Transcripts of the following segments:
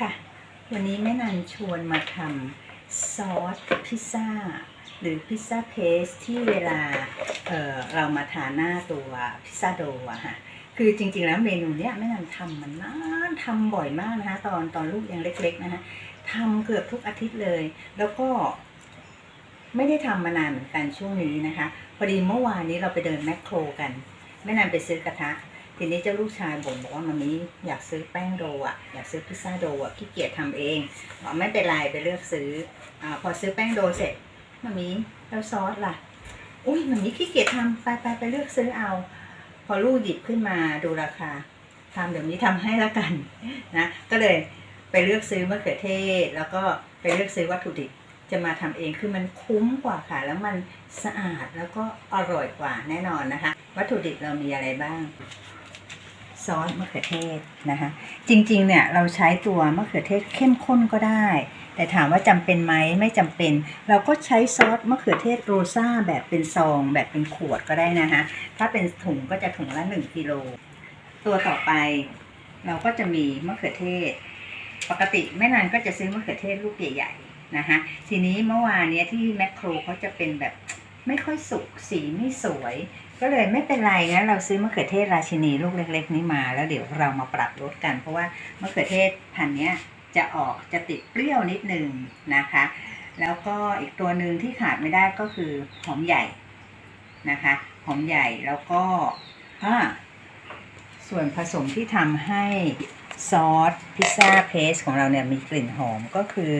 ค่ะ วันนี้แม่นันชวนมาทำซอสพิซซ่า หรือพิซซ่าเพสที่เวลาเเรามาทานหน้าตัวพิซซ่าโดอะค่ะ คือจริงๆแล้วเมนูเนี้ยแม่นันทำมันนานทำบ่อยมากนะคะ ตอนตอนลูกยังเล็ก ๆ นะคะทำเกือบทุกอาทิตย์เลย แล้วก็ ไม่ได้ทำมานานเหมือนกันช่วงนี้นะคะ พอดีเมื่อวานนี้เราไปเดินแมคโครกัน แม่นันไปซื้อกระทะ ทีนี้เจ้าลูกชายบ่นบอกว่ามามีอยากซื้อแป้งโดอะอยากซื้อพิซซ่าโดอะขี้เกียจทำเองบอกไม่เป็นไรไปเลือกซื้ออาพอซื้อแป้งโดเสร็จมามีแล้วซอสล่ะอุ้ยมามีขี้เกียจทำไปไปไปเลือกซื้อเอา พอลูกหยิบขึ้นมาดูราคาทำเดี๋ยวนี้ทำให้แล้วกันนะก็เลยไปเลือกซื้อมะเขือเทศ แล้วก็ไปเลือกซื้อวัตถุดิบจะมาทำเองคือมันคุ้มกว่าค่ะ แล้วมันสะอาดแล้วก็อร่อยกว่าแน่นอนนะคะ วัตถุดิบเรามีอะไรบ้าง ซอสมะเขือเทศนะคะจริงๆเนี่ยเราใช้ตัวมะเขือเทศเข้มข้นก็ได้ แต่ถามว่าจำเป็นไหมไม่จำเป็น เราก็ใช้ซอสมะเขือเทศโรซ่าแบบเป็นซอง แบบเป็นขวดก็ได้นะคะถ้าเป็นถุงก็จะถุงละ1กิโลตัวต่อไป เราก็จะมีมะเขือเทศ ปกติแม่นานก็จะซื้อมะเขือเทศลูกใหญ่ๆนะคะทีนี้เมื่อวานเนี้ยที่แมคโครเขาจะเป็นแบบไม่ค่อยสุกสีไม่สวย ก็เลยไม่เป็นไรงั้นเราซื้อมะเขือเทศราชินีลูกเล็ก ๆ นี้มา แล้วเดี๋ยวเรามาปรับรสกัน เพราะว่ามะเขือเทศพันธุ์เนี้ยจะออกจะติดเปรี้ยวนิดนึงนะคะ แล้วก็อีกตัวหนึ่งที่ขาดไม่ได้ก็คือหอมใหญ่นะคะ หอมใหญ่แล้วก็อ่าส่วนผสมที่ทำให้ซอสพิซซ่าเพสของเราเนี่ยมีกลิ่นหอมก็คือ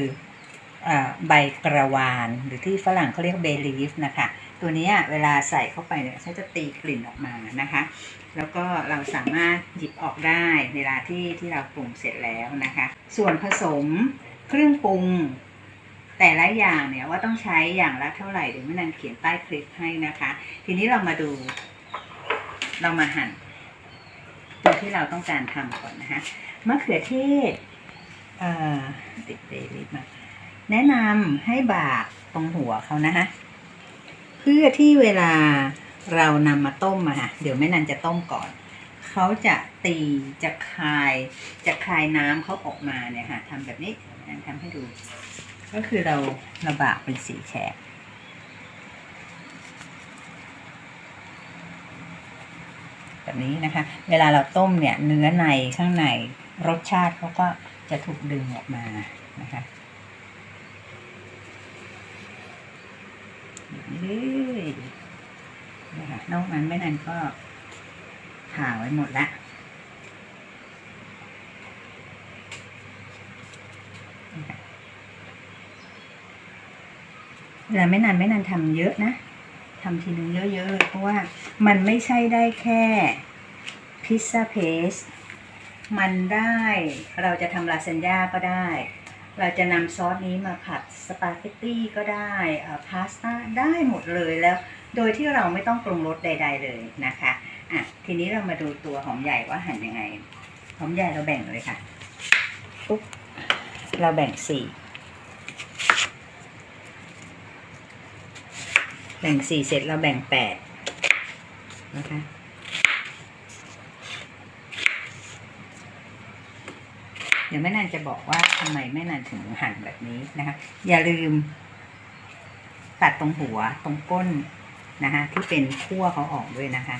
อาใบกระวาน หรือที่ฝรั่งเขาเรียกเบลีฟนะคะ ตัวนี้เวลาใส่เข้าไปเนี่ยเขาจะตีกลิ่นออกมานะคะ แล้วก็เราสามารถหยิบออกได้เวลาที่ที่เราปรุงเสร็จแล้วนะคะ ส่วนผสมเครื่องปรุง แต่ละอย่างเนี่ยว่าต้องใช้อย่างละเท่าไหร่เดี๋ยวแม่นันเขียนใต้คลิปให้นะคะ ทีนี้เรามาดู เรามาหั่นตัวที่เราต้องการทำก่อนนะคะมะเขือเทศติดเบลิฟมาแนะนำให้บากตรงหัวเขานะคะ พื่อที่เวลาเรานำมาต้มอะค่ะเดี๋ยวแม่นันจะต้มก่อน เขาจะตีจะคายจะคายน้ำเขาออกมาเนี่ยค่ะทำแบบนี้แม่นันทำให้ดู ก็คือเราระบากเป็นสีแฉกแบบนี้นะคะ เวลาเราต้มเนี่ยเนื้อในข้างในรสชาติเขาก็จะถูกดึงออกมานะคะ เลยนะคะนอกนั้นไม่นานก็ผ่าไว้หมดละนะคะเวลาไม่นานไม่นานทำเยอะนะทำทีนึงเยอะๆเลยเพราะว่ามันไม่ใช่ได้แค่พิซซ่าเพสมันได้เราจะทำลาซานญ่าก็ได้ เราจะนำซอสนี้มาผัดสปาเกตตี้ก็ได้พาสต้าได้หมดเลยแล้ว โดยที่เราไม่ต้องปรุงรสใด ๆ เลยนะคะอะทีนี้เรามาดูตัวหอมใหญ่ว่าหั่นยังไง หอมใหญ่เราแบ่งเลยค่ะปุ๊บเราแบ่งสี่แบ่งสี่เสร็จเราแบ่งแปดนะคะ ดี๋ยวแม่นันจะบอกว่าทำไมแม่นันถึงหั่นแบบนี้นะคะ อย่าลืมตัดตรงหัวตรงก้นนะคะ ที่เป็นขั้วเขาออกด้วยนะคะ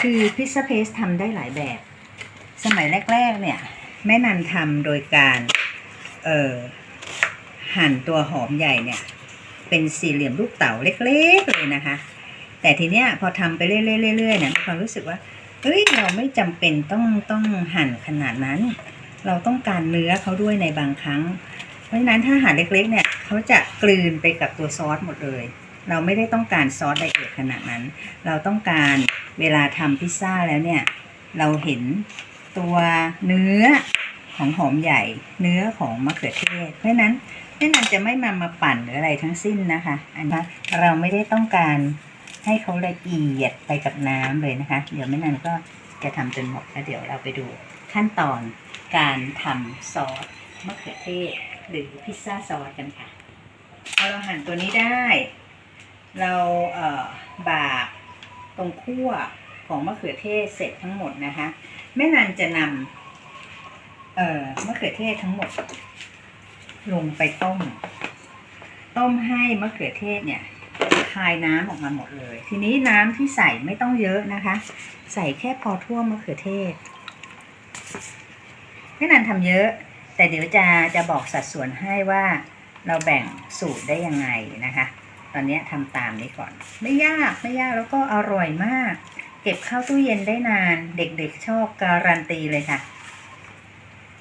คือพิซซ่าเพสทำได้หลายแบบ สมัยแรก ๆ เนี่ย แม่นันทำโดยการ เอ่อหั่นตัวหอมใหญ่เนี่ย เป็นสี่เหลี่ยมลูกเต๋าเล็ก ๆ เลยนะคะ แต่ทีเนี้ยพอทำไปเรื่อยๆๆเนี่ยมีความรู้สึกว่า เอ้ยเราไม่จำเป็นต้องต้องหั่นขนาดนั้น เราต้องการเนื้อเขาด้วยในบางครั้ง เพราะฉะนั้นถ้าหั่นเล็กๆ เนี่ยเขาจะกลืนไปกับตัวซอสหมดเลย เราไม่ได้ต้องการซอสไดเอทขนาดนั้น เราต้องการเวลาทำพิซซ่าแล้วเนี่ย เราเห็นตัวเนื้อของหอมใหญ่ เนื้อของมะเขือเทศ เพราะฉะนั้นแม่นันจะไม่มามาปั่นหรืออะไรทั้งสิ้นนะคะ อันนี้เราไม่ได้ต้องการ ให้เขาละเอียดไปกับน้ำเลยนะคะ เดี๋ยวไม่นานก็จะทำจนหมดแล้วเดี๋ยวเราไปดูขั้นตอนการทำซอสมะเขือเทศหรือพิซซ่าซอสกันค่ะพอเราหั่นตัวนี้ได้ เราเอ่อบากตรงขั้วของมะเขือเทศเสร็จทั้งหมดนะคะแม่นันจะนเอ่อมะเขือเทศทั้งหมด ลงไปต้ม ต้มให้มะเขือเทศเนี่ย คายน้ำออกมาหมดเลย ทีนี้น้ำที่ใส่ไม่ต้องเยอะนะคะ ใส่แค่พอท่วมมะเขือเทศไม่นานทำเยอะ แต่เดี๋ยวจะจะบอกสัดส่วนให้ว่าเราแบ่งสูตรได้ยังไงนะคะ ตอนนี้ทำตามนี้ก่อน ไม่ยากไม่ยากแล้วก็อร่อยมาก เก็บเข้าตู้เย็นได้นานเด็กๆชอบการันตีเลยค่ะ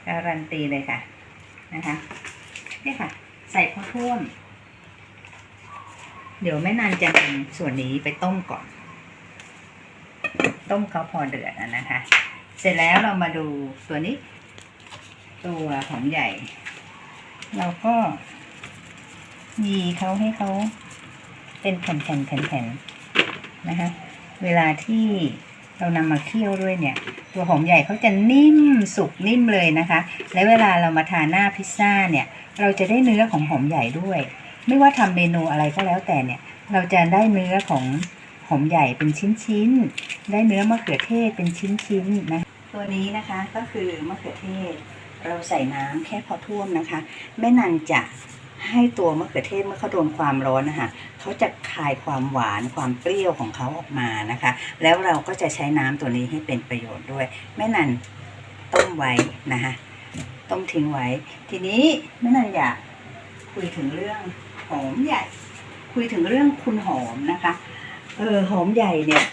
การันตีเลยค่ะนะคะนี่ค่ะ ใส่พอท่วม เดี๋ยวแม่นานจะนำส่วนนี้ไปต้มก่อน ต้มเขาพอเดือดอะนะคะ เสร็จแล้วเรามาดูตัวนี้ ตัวหอมใหญ่ เราก็ยีเขาให้เขาเป็นแผ่นๆแผ่นๆนะคะ เวลาที่เรานำมาเคี่ยวด้วยเนี่ย ตัวหอมใหญ่เขาจะนิ่มสุกนิ่มเลยนะคะ และเวลาเรามาทานหน้าพิซซ่าเนี่ย เราจะได้เนื้อของหอมใหญ่ด้วย ไม่ว่าทำเมนูอะไรก็แล้วแต่เนี่ย เราจะได้เนื้อของหอมใหญ่เป็นชิ้นๆ ได้เนื้อมะเขือเทศเป็นชิ้นๆนะตัวนี้นะคะก็คือมะเขือเทศ เราใส่น้ำแค่พอท่วมนะคะ แม่นันจะให้ตัวมะเขือเทศเมื่อเขาโดนความร้อนนะคะเขาจะคายความหวานความเปรี้ยวของเขาออกมานะคะ แล้วเราก็จะใช้น้ำตัวนี้ให้เป็นประโยชน์ด้วย แม่นันต้มไว้นะคะต้มทิ้งไว้ ทีนี้แม่นันอยากคุยถึงเรื่อง หอมใหญ่ คุยถึงเรื่องคุณหอมนะคะ เออหอมใหญ่เนี่ย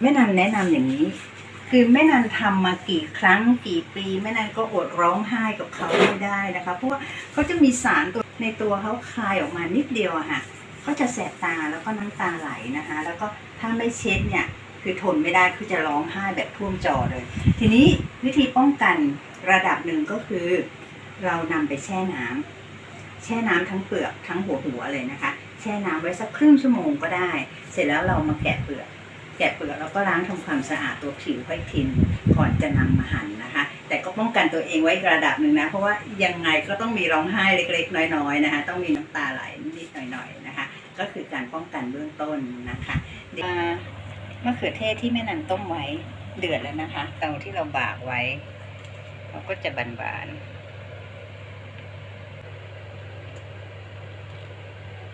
แม่นันแนะนำอย่างนี้ คือแม่นันทำมากี่ครั้งกี่ปีแม่นันก็อดร้องไห้กับเขาไม่ได้นะคะเพราะว่าเขาจะมีสารตัวในตัวเขาคายออกมานิดเดียวอะค่ะเขาจะแสบตาแล้วก็น้ำตาไหลนะคะ แล้วก็ถ้าไม่เช็ดเนี่ยคือทนไม่ได้คือจะร้องไห้แบบท่วมจอเลย ทีนี้วิธีป้องกันระดับหนึ่งก็คือ เรานำไปแช่น้ำ แช่น้ำทั้งเปลือกทั้งหัวหัวเลยนะคะ แช่น้ำไว้สักครึ่งชั่วโมงก็ได้ เสร็จแล้วเรามาแกะเปลือก แกะเปลือกแล้วก็ล้างทำความสะอาดตัวผิวให้ทินก่อนจะนำมาหั่นนะคะ แต่ก็ป้องกันตัวเองไว้ระดับหนึ่งนะ เพราะว่ายังไงก็ต้องมีร้องไห้เล็ก ๆ น้อยๆนะคะ ต้องมีน้ำตาไหลนิดๆหน่อยๆนะคะ ก็คือการป้องกันเบื้องต้นนะคะมะเขือเทศที่แม่นันต้มไว้เดือดแล้วนะคะ เตาที่เราบากไว้เขาก็จะบานๆ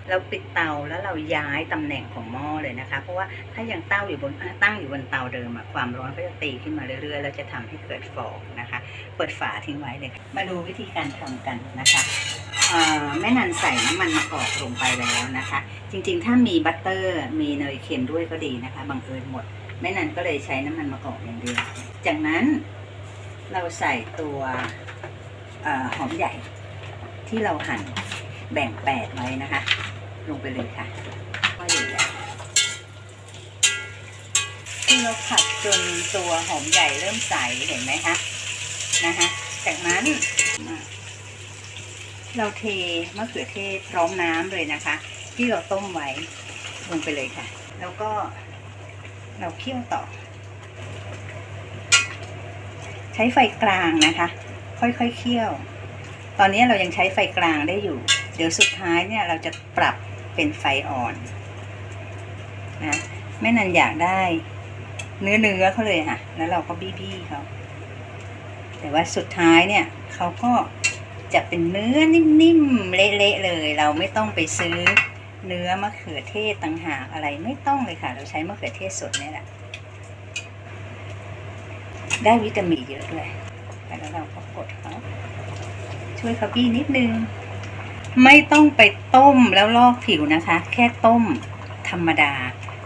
เราปิดเตาแล้วเราย้ายตำแหน่งของหม้อเลยนะคะ เพราะว่าถ้ายังเต้าอยู่บนตั้งอยู่บนเตาเดิมอะความร้อนก็จะตีขึ้นมาเรื่อยๆแล้วจะทำให้เกิดฟองนะคะ เปิดฝาทิ้งไว้เลยมาดูวิธีการทำกันนะคะแม่นันใส่น้ำมันมะกอกลงไปแล้วนะคะ จริงๆ ถ้ามีบัตเตอร์มีเนยเค็มด้วยก็ดีนะคะบังเอิญหมดแม่นันก็เลยใช้น้ำมันมะกอกอย่างเดียวจากนั้นเราใส่ตัวอหอมใหญ่ที่เราหั่นแบ่งแปดไว้นะคะ ลงไปเลยค่ะก็ใหญ่ๆที่เราผัดจนตัวหอมใหญ่เริ่มใสเห็นไหมคะนะคะจากนั้นเราเทมะเขือเทศพร้อมน้ำเลยนะคะ ที่เราต้มไว้ลงไปเลยค่ะ แล้วก็เราเคี่ยวต่อ ใช้ไฟกลางนะคะ ค่อยๆเคี่ยว ตอนนี้เรายังใช้ไฟกลางได้อยู่ เดี๋ยวสุดท้ายเนี่ยเราจะปรับ เป็นไฟอ่อนนะแม่นันอยากได้ เนื้อเนื้อเขาเลยค่ะ แล้วเราก็บี้บี้เขาแต่ว่าสุดท้ายเนี่ยเขาก็จะเป็นเนื้อนิ่มๆเละๆเลย เราไม่ต้องไปซื้อเนื้อมะเขือเทศต่างหากอะไรไม่ต้องเลยค่ะ เราใช้มะเขือเทศสดนี่แหละ ได้วิตามินเยอะด้วยแล้วเราก็กดเขาช่วยเขาบี้นิดนึง ไม่ต้องไปต้มแล้วลอกผิวนะคะ แค่ต้มธรรมดา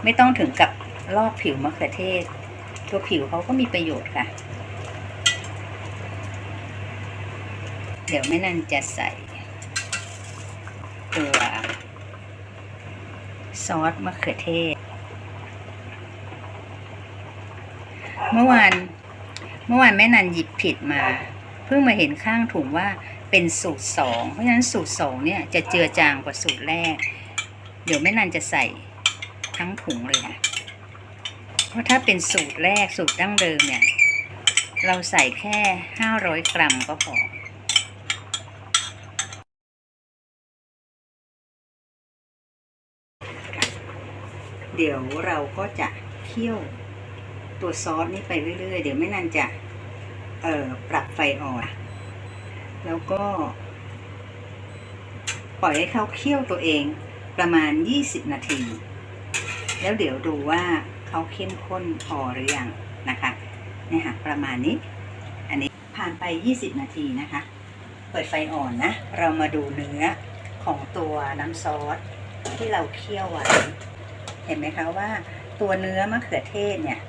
ไม่ต้องถึงกับลอกผิวมะเขือเทศ ตัวผิวเขาก็มีประโยชน์ค่ะ เดี๋ยวแม่นันจะใส่ตัวซอสมะเขือเทศ เมื่อวานเมื่อวานแม่นันหยิบผิดมา เพิ่งมาเห็นข้างถุงว่า เป็นสูตรสองเพราะฉะนั้นสูตรสองเนี่ยจะเจือจางกว่าสูตรแรก เดี๋ยวแม่นันจะใส่ทั้งถุงเลยนะเพราะถ้าเป็นสูตรแรกสูตรดั้งเดิมเนี่ย เราใส่แค่ห้าร้อยกรัมก็พอเดี๋ยวเราก็จะเคี่ยวตัวซอสนี้ไปเรื่อยๆ เดี๋ยวแม่นันจะ เอ่อ ปรับไฟอ่อน แล้วก็ ปล่อยให้เขาเคี่ยวตัวเองประมาณ 20 นาที แล้วเดี๋ยวดูว่าเขาเข้มข้นพอหรือยังนะคะเนี่ยค่ะประมาณนี้ อันนี้ผ่านไป 20 นาทีนะคะ เปิดไฟอ่อนนะ เรามาดูเนื้อของตัวน้ำซอสที่เราเคี่ยวไว้ เห็นไหมคะว่าตัวเนื้อมะเขือเทศเนี่ย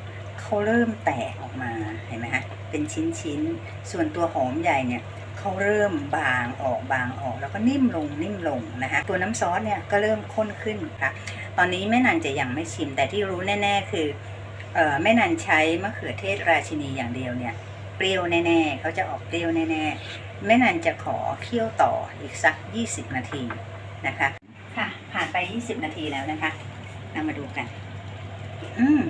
เขาเริ่มแตกออกมา เห็นไหมคะ เป็นชิ้นๆ ส่วนตัวหอมใหญ่เนี่ย เขาเริ่มบางออกบางออก แล้วก็นิ่มลงนิ่มลงนะคะตัวน้ำซอสเนี่ยก็เริ่มข้นขึ้นค่ะตอนนี้แม่นันจะยังไม่ชิม แต่ที่รู้แน่ ๆ คือเออแม่นันใช้มะเขือเทศราชินีอย่างเดียวเนี่ยเปรี้ยวแน่ๆเขาจะออกเปรี้ยวแน่ๆแม่นันจะขอเคี่ยวต่ออีกสัก 20 นาทีนะคะค่ะผ่านไป 20 นาทีแล้วนะคะเรามาดูกัน อืม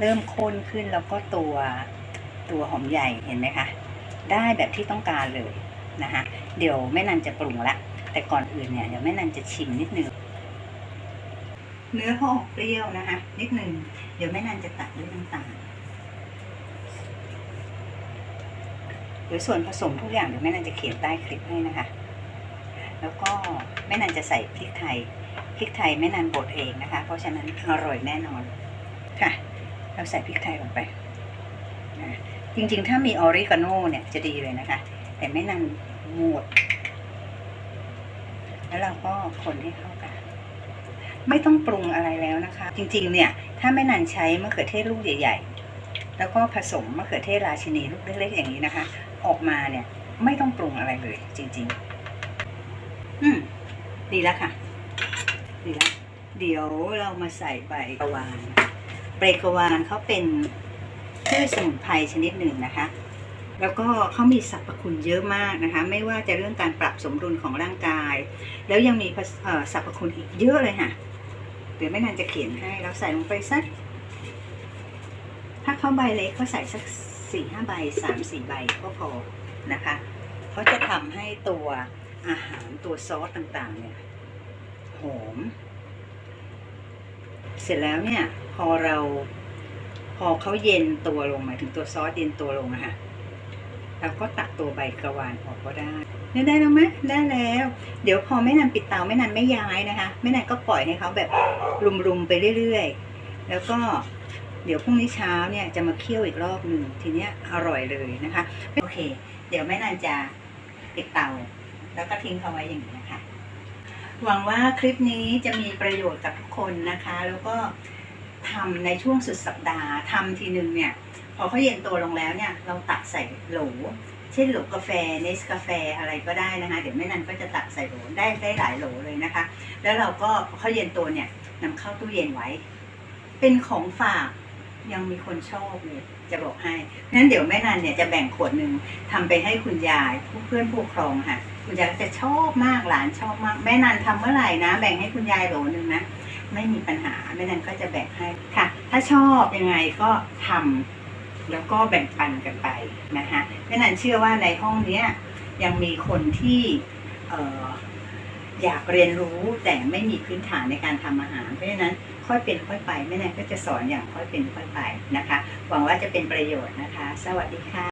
เริ่มข้นขึ้นแล้วก็ตัวตัวหอมใหญ่เห็นไหมคะ ได้แบบที่ต้องการเลยนะคะเดี๋ยวแม่นันจะปรุงละ แต่ก่อนอื่นเนี่ยเดี๋ยวแม่นันจะชิมนิดนึงเนื้อเขาออกเปรี้ยวนะคะนิดนึงเดี๋ยวแม่นันจะตัดด้วยน้ำตาลเดี๋ยส่วนผสมทุกอย่างเดี๋ยวแม่นันจะเขียนใต้คลิปให้นะคะ แล้วก็แม่นันจะใส่พริกไทยพริกไทยแม่นันบดเองนะคะ เพราะฉะนั้นอร่อยแน่นอนค่ะ เราใส่พริกไทยลงไป จริงๆ ถ้ามีออริกาโน่เนี่ยจะดีเลยนะคะ แต่แม่นันหมด แล้วเราก็คนให้เข้ากัน ไม่ต้องปรุงอะไรแล้วนะคะ จริงๆ เนี่ย ถ้าแม่นันใช้มะเขือเทศลูกใหญ่ ๆ แล้วก็ผสมมะเขือเทศราชินีลูกเล็กๆอย่างนี้นะคะ ออกมาเนี่ย ไม่ต้องปรุงอะไรเลย จริง ๆ อืมดีแล้วค่ะ ดีแล้ว เดี๋ยวเรามาใส่ใบกระวานใบกระวานเขาเป็น พืชสมุนไพรชนิดหนึ่งนะคะ แล้วก็เขามีสรรพคุณเยอะมากนะคะ ไม่ว่าจะเรื่องการปรับสมดุลของร่างกาย แล้วยังมีสรรพคุณอีกเยอะเลยค่ะเดี๋ยวไม่นานจะเขียนให้เราใส่ลงไปสัก ถ้าเขาใบเล็กก็ใส่สักสี่ห้าใบสามสี่ใบก็พอนะคะเขาจะทำให้ตัวอาหารตัวซอสต่างๆ เนี่ยหอม เสร็จแล้วเนี่ย พอเรา พอเขาเย็นตัวลงหมายถึงตัวซอสเย็นตัวลงอะค่ะเราก็ตักตัวใบกระวานออกก็ได้เนี่ยได้แล้วไหมได้แล้ว เดี๋ยวพอไม่นานปิดเตาไม่นานไม่ย้ายนะคะไม่นานก็ปล่อยให้เขาแบบรุมๆไปเรื่อยๆ แล้วก็เดี๋ยวพรุ่งนี้เช้าเนี่ยจะมาเคี่ยวอีกรอบหนึ่งทีเนี้ยอร่อยเลยนะคะโอเค เดี๋ยวแม่นานจะปิดเตา แล้วก็ทิ้งเขาไว้อย่างนี้นะคะหวังว่าคลิปนี้จะมีประโยชน์กับทุกคนนะคะ แล้วก็ ทำในช่วงสุดสัปดาห์ทำทีนึงเนี่ย พอเขาเย็นตัวลงแล้วเนี่ย เราตักใส่โหล เช่นโหลกาแฟเนสกาแฟอะไรก็ได้นะคะ เดี๋ยวแม่นันก็จะตักใส่โหลได้ได้หลายโหลเลยนะคะ แล้วเราก็พอเขาเย็นตัวเนี่ยนำเข้าตู้เย็นไว้ เป็นของฝากยังมีคนชอบเลยจะบอกให้งั้นเดี๋ยวแม่นันเนี่ยจะแบ่งขวดหนึ่งทำไปให้คุณยายผู้เพื่อนผู้ปกครองค่ะ คุณยายก็จะชอบมากหลานชอบมาก แม่นันทำเมื่อไหร่นะ แบ่งให้คุณยายโหลหนึ่งนะ ไม่มีปัญหาแม่นันก็จะแบ่งให้ค่ะ ถ้าชอบยังไงก็ทำแล้วก็แบ่งปันกันไปนะคะแม่นันเชื่อว่าในห้องเนี้ยยังมีคนที่อออยากเรียนรู้แต่ไม่มีพื้นฐานในการทำอาหาร เพราะฉะนั้นค่อยเป็นค่อยไปแม่นันก็จะสอนอย่างค่อยเป็นค่อยไปนะคะ หวังว่าจะเป็นประโยชน์นะคะ สวัสดีค่ะ